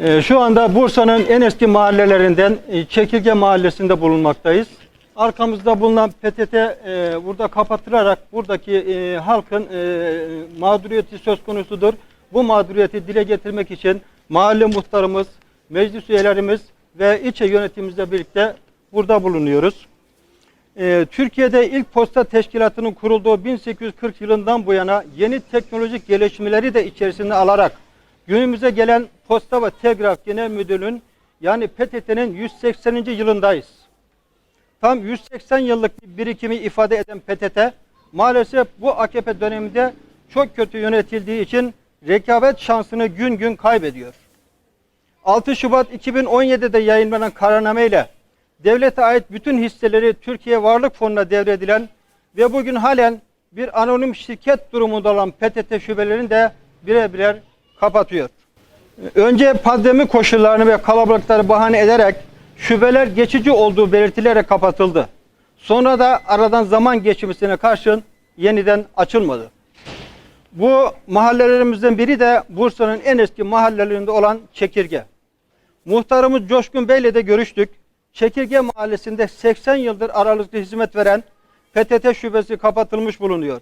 Ee, Şu anda Bursa'nın en eski mahallelerinden e, Çekirge Mahallesi'nde bulunmaktayız. Arkamızda bulunan PTT e, burada kapatılarak buradaki e, halkın mağduriyeti söz konusudur. Bu mağduriyeti dile getirmek için mahalle muhtarımız, meclis üyelerimiz ve ilçe yönetimimizle birlikte burada bulunuyoruz. Türkiye'de ilk posta teşkilatının kurulduğu 1840 yılından bu yana yeni teknolojik gelişmeleri de içerisine alarak günümüze gelen Posta ve Telgraf Genel Müdürlüğü'nün yani PTT'nin 180. yılındayız. Tam 180 yıllık bir birikimi ifade eden PTT maalesef bu AKP döneminde çok kötü yönetildiği için rekabet şansını gün gün kaybediyor. 6 Şubat 2017'de yayınlanan kararnameyle devlete ait bütün hisseleri Türkiye Varlık Fonu'na devredilen ve bugün halen bir anonim şirket durumunda olan PTT şubelerini de birer birer kapatıyor. Önce pandemi koşullarını ve kalabalıkları bahane ederek şubeler geçici olduğu belirtilerek kapatıldı. Sonra da aradan zaman geçmesine karşın yeniden açılmadı. Bu mahallelerimizden biri de Bursa'nın en eski mahallelerinde olan Çekirge. Muhtarımız Coşkun Bey'le de görüştük. Çekirge Mahallesi'nde 80 yıldır aralıklı hizmet veren PTT şubesi kapatılmış bulunuyor.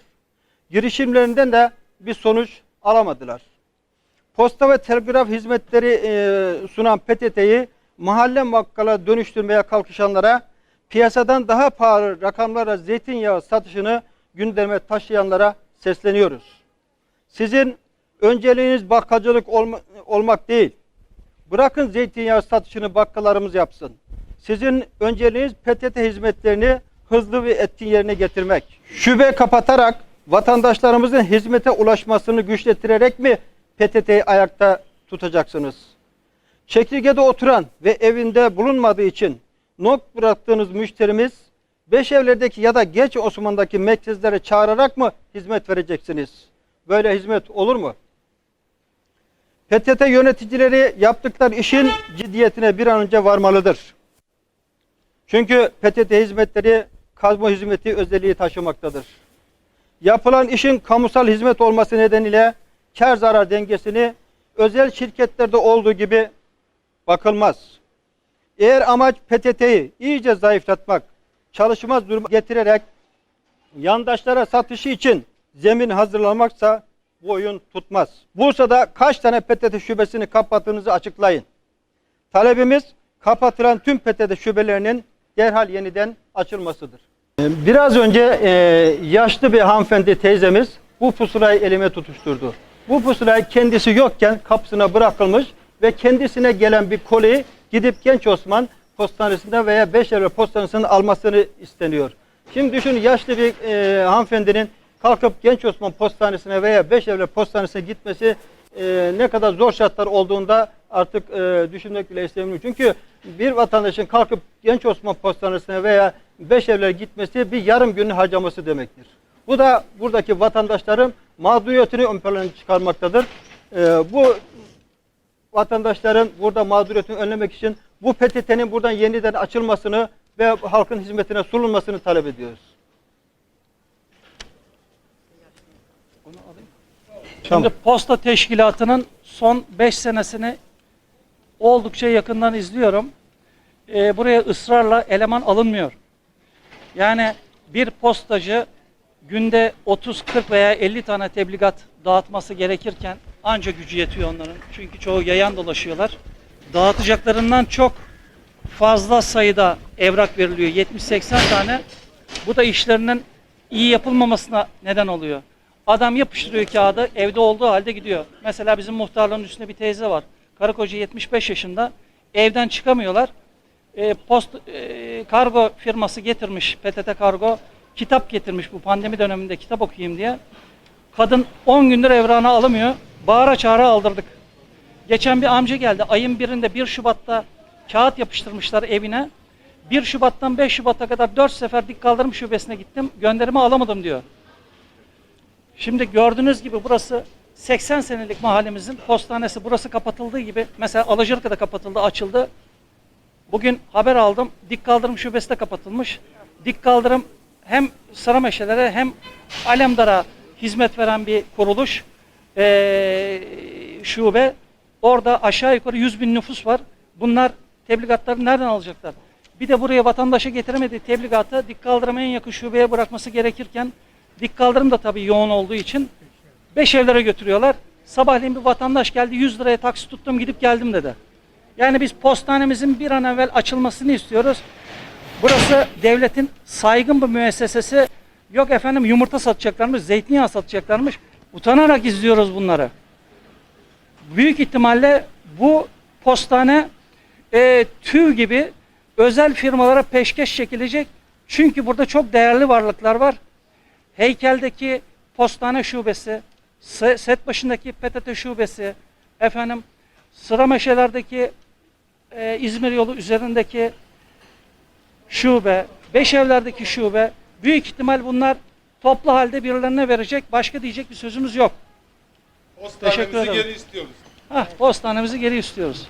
Girişimlerinden de bir sonuç alamadılar. Posta ve telgraf hizmetleri e, sunan PTT'yi mahalle bakkala dönüştürmeye kalkışanlara, piyasadan daha pahalı rakamlara zeytinyağı satışını gündeme taşıyanlara sesleniyoruz. Sizin önceliğiniz bakkalcılık olma- olmak değil. Bırakın zeytinyağı satışını bakkallarımız yapsın. Sizin önceliğiniz PTT hizmetlerini hızlı ve etkin yerine getirmek. Şube kapatarak vatandaşlarımızın hizmete ulaşmasını güçletirerek mi PTT'yi ayakta tutacaksınız? Çekirgede oturan ve evinde bulunmadığı için nok bıraktığınız müşterimiz beş evlerdeki ya da Geç Osman'daki merkezlere çağırarak mı hizmet vereceksiniz? Böyle hizmet olur mu? PTT yöneticileri yaptıkları işin ciddiyetine bir an önce varmalıdır. Çünkü PTT hizmetleri kazma hizmeti özelliği taşımaktadır. Yapılan işin kamusal hizmet olması nedeniyle kar zarar dengesini özel şirketlerde olduğu gibi bakılmaz. Eğer amaç PTT'yi iyice zayıflatmak, çalışmaz duruma getirerek yandaşlara satışı için zemin hazırlamaksa bu oyun tutmaz. Bursa'da kaç tane PTT şubesini kapattığınızı açıklayın. Talebimiz kapatılan tüm PTT şubelerinin derhal yeniden açılmasıdır. Ee, Biraz önce e, yaşlı bir hanımefendi teyzemiz bu pusulayı elime tutuşturdu. Bu pusulayı kendisi yokken kapısına bırakılmış ve kendisine gelen bir koliyi gidip Genç Osman postanesinden veya Beşevre postanesinden almasını isteniyor. Şimdi düşünün yaşlı bir e, hanımefendinin kalkıp Genç Osman postanesine veya Beşevre postanesine gitmesi e, ne kadar zor şartlar olduğunda artık e, düşünmek bile istemiyorum. Çünkü bir vatandaşın kalkıp Genç Osman postanesine veya Beşevler'e gitmesi bir yarım günün harcaması demektir. Bu da buradaki vatandaşların mağduriyetini ön plana çıkarmaktadır. E, bu vatandaşların burada mağduriyetini önlemek için bu PTT'nin buradan yeniden açılmasını ve halkın hizmetine sunulmasını talep ediyoruz. Şimdi posta teşkilatının son 5 senesini oldukça yakından izliyorum. Ee, buraya ısrarla eleman alınmıyor. Yani bir postacı günde 30, 40 veya 50 tane tebligat dağıtması gerekirken anca gücü yetiyor onların. Çünkü çoğu yayan dolaşıyorlar. Dağıtacaklarından çok fazla sayıda evrak veriliyor. 70-80 tane. Bu da işlerinin iyi yapılmamasına neden oluyor. Adam yapıştırıyor kağıdı, evde olduğu halde gidiyor. Mesela bizim muhtarlığın üstünde bir teyze var. Karı koca 75 yaşında. Evden çıkamıyorlar. E, post e, kargo firması getirmiş, PTT Kargo kitap getirmiş bu pandemi döneminde kitap okuyayım diye. Kadın 10 gündür evrağını alamıyor. Bağıra çağıra aldırdık. Geçen bir amca geldi. Ayın birinde 1 Şubat'ta kağıt yapıştırmışlar evine. 1 Şubat'tan 5 Şubat'a kadar 4 sefer dik kaldırım şubesine gittim. Gönderimi alamadım diyor. Şimdi gördüğünüz gibi burası 80 senelik mahallemizin postanesi. Burası kapatıldığı gibi mesela Alıcırka'da kapatıldı, açıldı. Bugün haber aldım. Dik kaldırım şubesi de kapatılmış. Dik kaldırım hem Sarımeşelere hem Alemdar'a hizmet veren bir kuruluş, ee, şube. Orada aşağı yukarı 100 bin nüfus var. Bunlar tebligatları nereden alacaklar? Bir de buraya vatandaşa getiremediği tebligatı dik kaldırıma en yakın şubeye bırakması gerekirken dik kaldırım da tabii yoğun olduğu için beş evlere götürüyorlar. Sabahleyin bir vatandaş geldi 100 liraya taksi tuttum gidip geldim dedi. Yani biz postanemizin bir an evvel açılmasını istiyoruz. Burası devletin saygın bir müessesesi. Yok efendim yumurta satacaklarmış, zeytinyağı satacaklarmış. Utanarak izliyoruz bunları. Büyük ihtimalle bu postane e, TÜV gibi özel firmalara peşkeş çekilecek. Çünkü burada çok değerli varlıklar var. Heykeldeki postane şubesi, Se- set başındaki PTT şubesi, efendim sıra meşelerdeki e, İzmir yolu üzerindeki şube, Beşevler'deki şube büyük ihtimal bunlar toplu halde birilerine verecek. Başka diyecek bir sözümüz yok. Postanemizi geri istiyoruz. Hah, postanemizi geri istiyoruz.